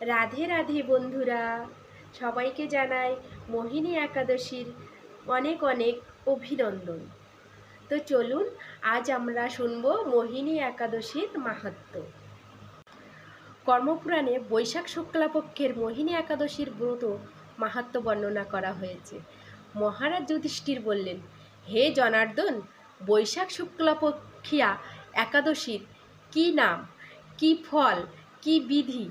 রাধে রাধে বন্ধুরা। সবাইকে জানাই মোহিনী একাদশীর অনেক অনেক অভিনন্দন। তো চলুন, আজ আমরা শুনব মোহিনী একাদশীর মাহাত্ম্য কর্মপুরাণে বৈশাখ শুক্লাপক্ষের মোহিনী একাদশীর ব্রত মাহাত্ম্য বর্ণনা করা হয়েছে। মহারাজ যুধিষ্ঠির বললেন, হে জনার্দন, বৈশাখ শুক্লাপক্ষিয়া একাদশীর কি নাম, কি ফল, কি বিধি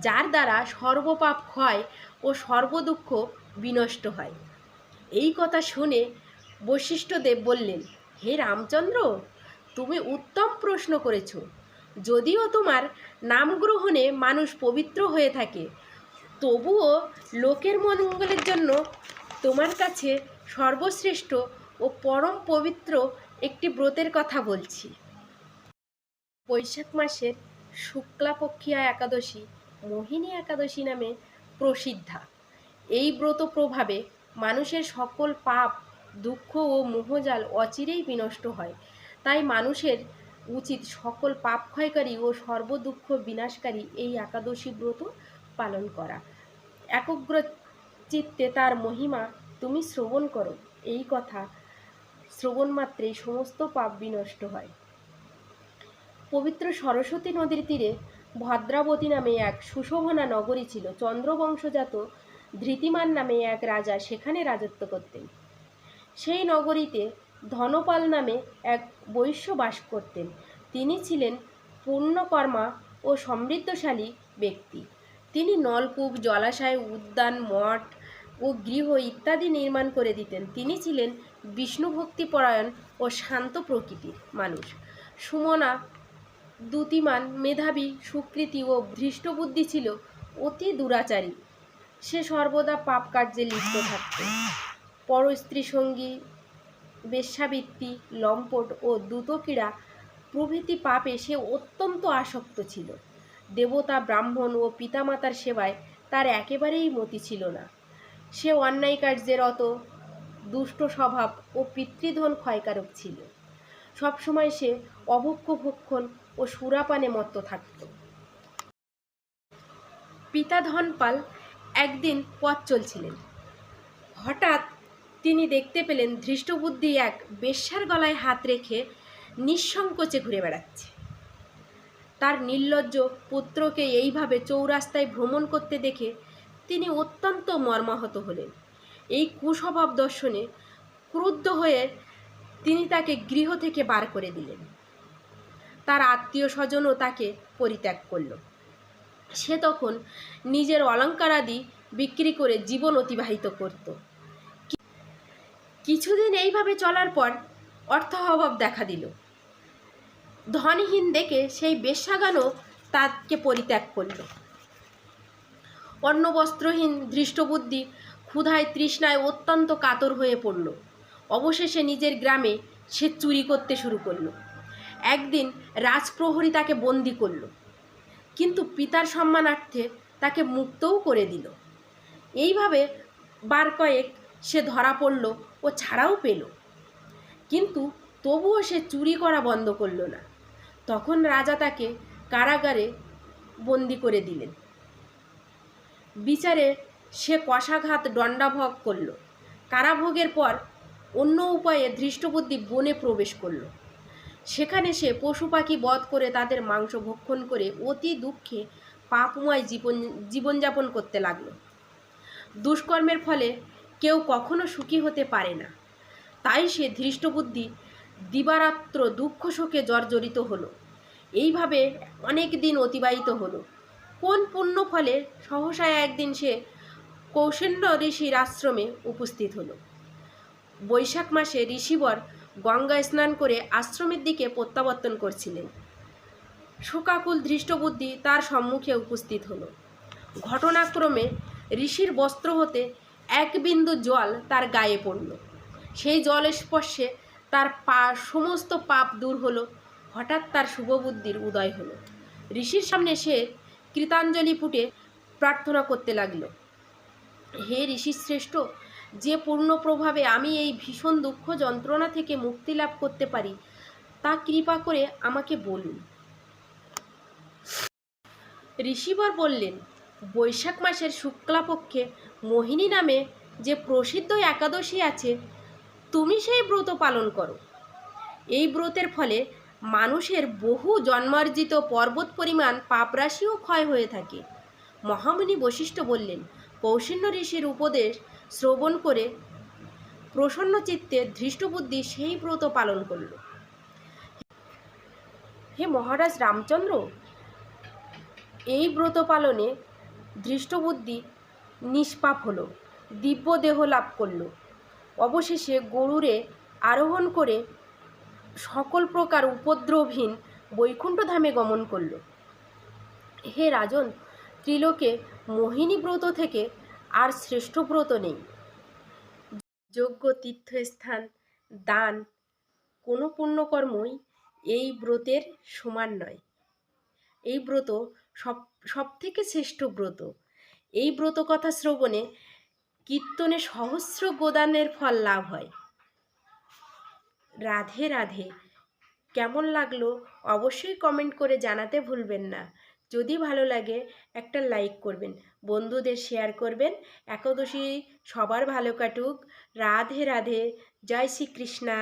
যার দ্বারা সর্বপাপ ক্ষয় ও সর্বদুঃখ বিনষ্ট হয়। এই কথা শুনে বশিষ্ঠদেব বললেন, হে রামচন্দ্র, তুমি উত্তম প্রশ্ন করেছ। যদিও তোমার নাম গ্রহণে মানুষ পবিত্র হয়ে থাকে, তবুও লোকের মঙ্গলের জন্য তোমার কাছে সর্বশ্রেষ্ঠ ও পরম পবিত্র একটি ব্রতের কথা বলছি। বৈশাখ মাসের শুক্লাপক্ষিয়া একাদশী মোহিনী একাদশী নামে প্রসিদ্ধা। এই ব্রত প্রভাবে মানুষের সকল পাপ, দুঃখ ও মোহজাল অচিরেই বিনষ্ট হয়। তাই মানুষের উচিত সকল পাপ ক্ষয়কারী ও সর্বদুঃখ বিনাশকারী এই একাদশী ব্রত পালন করা। একগ্র চিত্তে তার মহিমা, তুমি শ্রবণ করো। এই কথা শ্রবণ মাত্রেই সমস্ত পাপ বিনষ্ট হয়। পবিত্র সরস্বতী নদীর তীরে ভদ্রাবতী নামে এক সুশোভনা নগরী ছিল। চন্দ্রবংশজাত ধৃতিমান নামে এক রাজা সেখানে রাজত্ব করতেন। সেই নগরীতে ধনপাল নামে এক বৈশ্য বাস করতেন। তিনি ছিলেন পূর্ণকর্মা ও সমৃদ্ধশালী ব্যক্তি। তিনি নলকূপ, জলাশয়, উদ্যান, মঠ ও গৃহ ইত্যাদি নির্মাণ করে দিতেন। তিনি ছিলেন বিষ্ণুভক্তিপরায়ণ ও শান্ত প্রকৃতির মানুষ। সুমনা দ্যুতিমান, মেধাবী, সুকৃতি ও ধৃষ্টবুদ্ধি ছিল অতি দুরাচারী। সে সর্বদা পাপ কার্যে লিপ্ত থাকত। পরস্ত্রী সঙ্গী, বেশ্যাবৃত্তি, লম্পট ও দ্রুতক্রীড়া প্রভৃতি পাপে সে অত্যন্ত আসক্ত ছিল। দেবতা, ব্রাহ্মণ ও পিতামাতার সেবায় তার একেবারেই মতি ছিল না। সে অন্যায় কার্যের অত দুষ্ট স্বভাব ও পিতৃধন ক্ষয়কারক ছিল। সবসময় সে অভক্ষ ভক্ষণ ও সুরাপানে মত্ত থাকত। পিতা ধনপাল একদিন পথ চলছিলেন। হঠাৎ তিনি দেখতে পেলেন ধৃষ্টবুদ্ধি এক বেশ্যার গলায় হাত রেখে নিঃসংকোচে ঘুরে বেড়াচ্ছে। তার নির্লজ্জ পুত্রকে এইভাবে চৌরাস্তায় ভ্রমণ করতে দেখে তিনি অত্যন্ত মর্মাহত হলেন। এই কুস্বভাব দর্শনে ক্রুদ্ধ হয়ে তিনি তাকে গৃহ থেকে বার করে দিলেন। তার আত্মীয় স্বজনও তাকে পরিত্যাগ করল। সে তখন নিজের অলঙ্কারাদি বিক্রি করে জীবন অতিবাহিত করত। কিছুদিন এইভাবে চলার পর অর্থ অভাব দেখা দিল। ধনহীন দেখে সেই বেশ্যাগানও তাকে পরিত্যাগ করল। অন্ন বস্ত্রহীন ধৃষ্টবুদ্ধি ক্ষুধায় তৃষ্ণায় অত্যন্ত কাতর হয়ে পড়ল। অবশেষে নিজের গ্রামে সে চুরি করতে শুরু করল। একদিন রাজপ্রহরী তাকে বন্দি করল, কিন্তু পিতার সম্মানার্থে তাকে মুক্তও করে দিল। এইভাবে বার কয়েক সে ধরা পড়ল ও ছাড়াও পেল। কিন্তু তবুও সে চুরি করা বন্ধ করল না। তখন রাজা তাকে কারাগারে বন্দি করে দিলেন। বিচারে সে কষাঘাত দণ্ডাভোগ করল। কারাভোগের পর অন্য উপায়ে ধৃষ্টবুদ্ধি বনে প্রবেশ করল। সেখানে সে পশু পাখি বধ করে তাদের মাংস ভক্ষণ করে অতি দুঃখে পাপময় জীবন, জীবনযাপন করতে লাগল। দুষ্কর্মের ফলে কেউ কখনো সুখী হতে পারে না। তাই সে ধৃষ্টবুদ্ধি, দিবারাত্র দুঃখ শোকে জর্জরিত হলো। এইভাবে অনেক দিন অতিবাহিত হলো। কোন পুণ্য ফলে সহসায় একদিন সে কৌশল্য ঋষির আশ্রমে উপস্থিত হলো। বৈশাখ মাসে ঋষিবর গঙ্গায় স্নান করে আশ্রমের দিকে প্রত্যাবর্তন করছিলেন। শোকাকুল ধৃষ্টবুদ্ধি তার সম্মুখে উপস্থিত হল। ঘটনাক্রমে ঋষির বস্ত্র হতে এক বিন্দু জল তার গায়ে পড়ল। সেই জল স্পর্শে তার পা, সমস্ত পাপ দূর হলো। হঠাৎ তার শুভবুদ্ধির উদয় হলো। ঋষির সামনে সে কৃতাঞ্জলি ফুটে প্রার্থনা করতে লাগল, হে ঋষি শ্রেষ্ঠ যে পূর্ণ প্রভাবে আমি এই ভীষণ দুঃখ যন্ত্রণা থেকে মুক্তি লাভ করতে পারি, তা কৃপা করে আমাকে বলুন। ঋষিবর বললেন, বৈশাখ মাসের শুক্লাপক্ষে মোহিনী নামে যে প্রসিদ্ধ একাদশী আছে, তুমি সেই ব্রত পালন করো। এই ব্রতের ফলে মানুষের বহু জন্মার্জিত পর্বত পরিমাণ পাপরাশিও ক্ষয় হয়ে থাকে। মহামুনি বশিষ্ঠ বললেন, কৌশিন্য ঋষির উপদেশ শ্রবণ করে প্রসন্ন চিত্তে ধৃষ্টবুদ্ধি সেই ব্রত পালন করল। হে মহারাজ রামচন্দ্র, এই ব্রত পালনে ধৃষ্টবুদ্ধি নিষ্পাপ হলো, দিব্য দেহ লাভ করল। অবশেষে গরুরে আরোহণ করে সকল প্রকার উপদ্রবহীন বৈকুণ্ঠধামে গমন করল। হে রাজন, ত্রিলোকে মোহিনী ব্রত থেকে আর শ্রেষ্ঠ ব্রত নেই। যোগ্য তীর্থস্থান, দান, কোনো পুণ্যকর্মই এই ব্রতের সমান নয়। এই ব্রত সব সব থেকে শ্রেষ্ঠ ব্রত। এই ব্রত কথা শ্রবণে কীর্তনে সহস্র গোদানের ফল লাভ হয়। রাধে রাধে। কেমন লাগল অবশ্যই কমেন্ট করে জানাতে ভুলবেন না। যদি ভালো লাগে একটা লাইক করবেন, বন্ধুদের শেয়ার করবেন। একাদশী সবার ভালো কাটুক। রাধে রাধে। জয় শ্রীকৃষ্ণা।